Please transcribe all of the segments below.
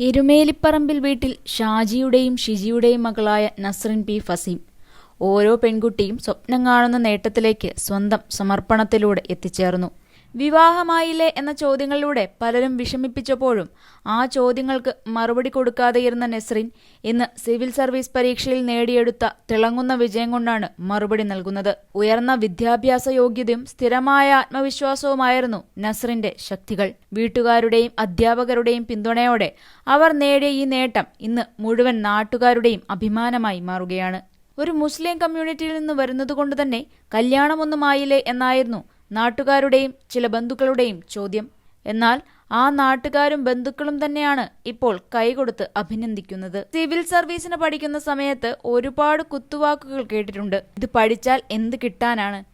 എരുമേലിപ്പറമ്പിൽ വീട്ടിൽ ഷാജിയുടെയും ഷിജിയുടെയും മകളായ നസ്രിൻ പി ഫസീം. ഓരോ പെൺകുട്ടിയും സ്വപ്നം കാണുന്ന നേട്ടത്തിലേക്ക് സ്വന്തം സമർപ്പണത്തിലൂടെ എത്തിച്ചേർന്നു. വിവാഹമായില്ലേ എന്ന ചോദ്യങ്ങളിലൂടെ പലരും വിഷമിപ്പിച്ചപ്പോഴും ആ ചോദ്യങ്ങൾക്ക് മറുപടി കൊടുക്കാതെയിരുന്ന നെസ്രിൻ ഇന്ന് സിവിൽ സർവീസ് പരീക്ഷയിൽ നേടിയെടുത്ത തിളങ്ങുന്ന വിജയം കൊണ്ടാണ് മറുപടി നൽകുന്നത്. ഉയർന്ന വിദ്യാഭ്യാസ യോഗ്യതയും സ്ഥിരമായ ആത്മവിശ്വാസവുമായിരുന്നു നസ്രിന്റെ ശക്തികൾ. വീട്ടുകാരുടെയും അധ്യാപകരുടെയും പിന്തുണയോടെ അവർ നേടിയ ഈ നേട്ടം ഇന്ന് മുഴുവൻ നാട്ടുകാരുടെയും അഭിമാനമായി മാറുകയാണ്. ഒരു മുസ്ലിം കമ്മ്യൂണിറ്റിയിൽ നിന്ന് വരുന്നതുകൊണ്ട് തന്നെ കല്യാണമൊന്നുമായില്ലേ എന്നായിരുന്നു നാട്ടുകാരുടെയും ചില ബന്ധുക്കളുടെയും ചോദ്യം. എന്നാൽ ആ നാട്ടുകാരും ബന്ധുക്കളും തന്നെയാണ് ഇപ്പോൾ കൈകൊടുത്ത് അഭിനന്ദിക്കുന്നത്. സിവിൽ സർവീസിന് പഠിക്കുന്ന സമയത്ത് ഒരുപാട് കുത്തുവാക്കുകൾ കേട്ടിട്ടുണ്ട്. ഇത് പഠിച്ചാൽ എന്ത് കിട്ടാനാണ്?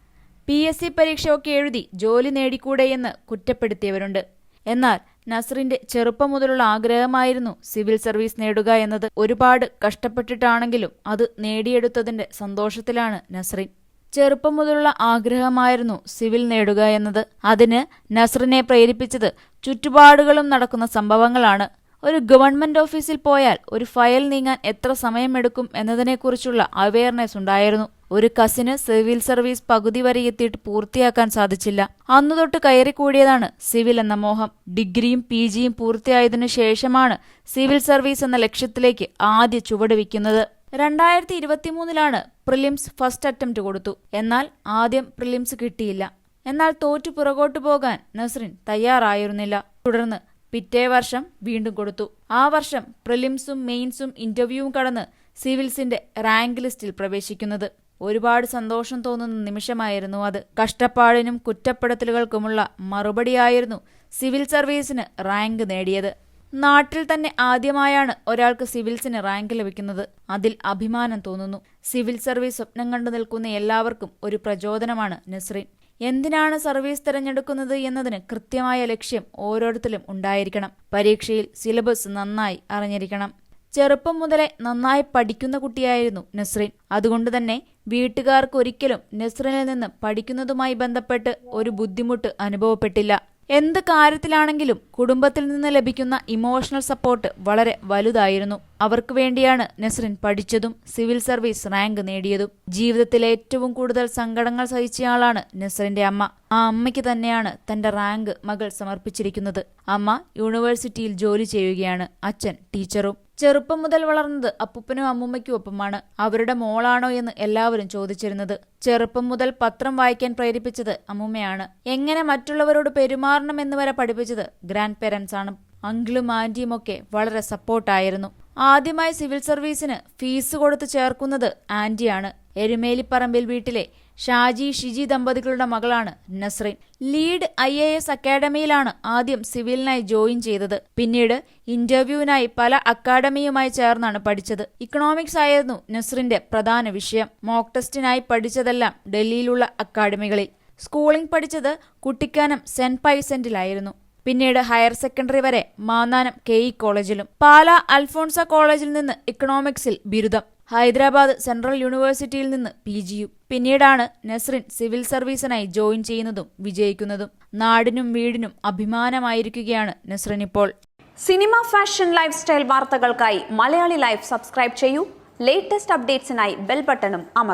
പി എസ് സി പരീക്ഷയൊക്കെ എഴുതി ജോലി നേടിക്കൂടെയെന്ന് കുറ്റപ്പെടുത്തിയവരുണ്ട്. എന്നാൽ നസറിന്റെ ചെറുപ്പം മുതലുള്ള ആഗ്രഹമായിരുന്നു സിവിൽ സർവീസ് നേടുക എന്നത്. ഒരുപാട് കഷ്ടപ്പെട്ടിട്ടാണെങ്കിലും അത് നേടിയെടുത്തതിന്റെ സന്തോഷത്തിലാണ് നസ്രിൻ. ചെറുപ്പം മുതലുള്ള ആഗ്രഹമായിരുന്നു സിവിൽ നേടുക എന്നത്. അതിന് നസറിനെ പ്രേരിപ്പിച്ചത് ചുറ്റുപാടുകളും നടക്കുന്ന സംഭവങ്ങളാണ്. ഒരു ഗവൺമെന്റ് ഓഫീസിൽ പോയാൽ ഒരു ഫയൽ നീങ്ങാൻ എത്ര സമയമെടുക്കും എന്നതിനെക്കുറിച്ചുള്ള അവയർനെസ് ഉണ്ടായിരുന്നു. ഒരു കസിന് സിവിൽ സർവീസ് പകുതി വരെ എത്തിയിട്ട് പൂർത്തിയാക്കാൻ സാധിച്ചില്ല. അന്നു തൊട്ട് കയറിക്കൂടിയതാണ് സിവിൽ എന്ന മോഹം. ഡിഗ്രിയും പി ജിയും പൂർത്തിയായതിനു ശേഷമാണ് സിവിൽ സർവീസ് എന്ന ലക്ഷ്യത്തിലേക്ക് ആദ്യ ചുവട് വയ്ക്കുന്നത്. രണ്ടായിരത്തി ഇരുപത്തിമൂന്നിലാണ് പ്രിലിംസ് ഫസ്റ്റ് അറ്റംപ്റ്റ് കൊടുത്തു. എന്നാൽ ആദ്യം പ്രിലിംസ് കിട്ടിയില്ല. എന്നാൽ തോറ്റു പുറകോട്ടു പോകാൻ നസ്രിൻ തയ്യാറായിരുന്നില്ല. തുടർന്ന് പിറ്റേ വർഷം വീണ്ടും കൊടുത്തു. ആ വർഷം പ്രിലിംസും മെയിൻസും ഇന്റർവ്യൂവും കടന്ന് സിവിൽസിന്റെ റാങ്ക് ലിസ്റ്റിൽ പ്രവേശിക്കുന്നത്. ഒരുപാട് സന്തോഷം തോന്നുന്ന നിമിഷമായിരുന്നു അത്. കഷ്ടപ്പാടിനും കുറ്റപ്പെടുത്തലുകൾക്കുമുള്ള മറുപടിയായിരുന്നു സിവിൽ സർവീസിന് റാങ്ക് നേടിയത്. നാട്ടിൽ തന്നെ ആദ്യമായാണ് ഒരാൾക്ക് സിവിൽസിന് റാങ്ക് ലഭിക്കുന്നത്. അതിൽ അഭിമാനം തോന്നുന്നു. സിവിൽ സർവീസ് സ്വപ്നം കണ്ടു നിൽക്കുന്ന എല്ലാവർക്കും ഒരു പ്രചോദനമാണ് നസ്രീൻ. എന്തിനാണ് സർവീസ് തിരഞ്ഞെടുക്കുന്നത് എന്നതിന് കൃത്യമായ ലക്ഷ്യം ഓരോരുത്തരും ഉണ്ടായിരിക്കണം. പരീക്ഷയിൽ സിലബസ് നന്നായി അറിഞ്ഞിരിക്കണം. ചെറുപ്പം മുതലേ നന്നായി പഠിക്കുന്ന കുട്ടിയായിരുന്നു നസ്രീൻ. അതുകൊണ്ട് തന്നെ വീട്ടുകാർക്ക് ഒരിക്കലും നസ്രീനിൽ നിന്ന് പഠിക്കുന്നതുമായി ബന്ധപ്പെട്ട് ഒരു ബുദ്ധിമുട്ട് അനുഭവപ്പെട്ടില്ല. എന്ത് കാര്യത്തിലാണെങ്കിലും കുടുംബത്തിൽ നിന്ന് ലഭിക്കുന്ന ഇമോഷണൽ സപ്പോർട്ട് വളരെ വലുതായിരുന്നു. അവർക്ക് വേണ്ടിയാണ് നസ്രിൻ പഠിച്ചതും സിവിൽ സർവീസ് റാങ്ക് നേടിയതും. ജീവിതത്തിലെ ഏറ്റവും കൂടുതൽ സങ്കടങ്ങൾ സഹിച്ചയാളാണ് നസ്രിന്റെ അമ്മ. ആ അമ്മയ്ക്ക് തന്നെയാണ് തന്റെ റാങ്ക് മകൾ സമർപ്പിച്ചിരിക്കുന്നത്. അമ്മ യൂണിവേഴ്സിറ്റിയിൽ ജോലി ചെയ്യുകയാണ്. അച്ഛൻ ടീച്ചറും. ചെറുപ്പം മുതൽ വളർന്നത് അപ്പൂപ്പനും അമ്മൂമ്മയ്ക്കും ഒപ്പമാണ്. അവരുടെ മോളാണോ എന്ന് എല്ലാവരും ചോദിച്ചിരുന്നത്. ചെറുപ്പം മുതൽ പത്രം വായിക്കാൻ പ്രേരിപ്പിച്ചത് അമ്മൂമ്മയാണ്. എങ്ങനെ മറ്റുള്ളവരോട് പെരുമാറണം എന്ന് വരെ പഠിപ്പിച്ചത് ഗ്രാൻഡ് പേരൻസ് ആണ് അങ്കിളും ആന്റിയും ഒക്കെ വളരെ സപ്പോർട്ടായിരുന്നു. ആദ്യമായി സിവിൽ സർവീസിന് ഫീസ് കൊടുത്ത് ചേർക്കുന്നത് ആന്റിയാണ്. എരുമേലിപ്പറമ്പിൽ വീട്ടിലെ ഷാജി ഷിജി ദമ്പതികളുടെ മകളാണ് Nasreen. Lead I A S അക്കാഡമിയിലാണ് ആദ്യം സിവിലിനായി ജോയിൻ ചെയ്തത്. പിന്നീട് ഇന്റർവ്യൂവിനായി പല അക്കാഡമിയുമായി ചേർന്നാണ് പഠിച്ചത്. ഇക്കണോമിക്സ് ആയിരുന്നു നസ്രിന്റെ പ്രധാന വിഷയം. മോക്ക് ടെസ്റ്റിനായി പഠിച്ചതെല്ലാം ഡൽഹിയിലുള്ള അക്കാഡമികളിൽ. സ്കൂളിംഗ് പഠിച്ചത് കുട്ടിക്കാനം സെന്റ് പൈസെന്റിലായിരുന്നു. പിന്നീട് ഹയർ സെക്കൻഡറി വരെ മാന്നാനം കെ ഇ കോളേജിലും പാല അൽഫോൺസ കോളേജിൽ നിന്ന് ഇക്കണോമിക്സിൽ ബിരുദം ഹൈദരാബാദ് സെൻട്രൽ യൂണിവേഴ്സിറ്റിയിൽ നിന്ന് പി ജിയും പിന്നീടാണ് നസ്രിൻ സിവിൽ സർവീസിനായി ജോയിൻ ചെയ്യുന്നതും വിജയിക്കുന്നതും. നാടിനും വീടിനും അഭിമാനമായിരിക്കുകയാണ് നസ്രിൻ ഇപ്പോൾ. സിനിമ ഫാഷൻ ലൈഫ് സ്റ്റൈൽ വാർത്തകൾക്കായി മലയാളി ലൈഫ് സബ്സ്ക്രൈബ് ചെയ്യൂ. ലേറ്റസ്റ്റ് അപ്ഡേറ്റ്സിനായി ബെൽ ബട്ടണും അമർ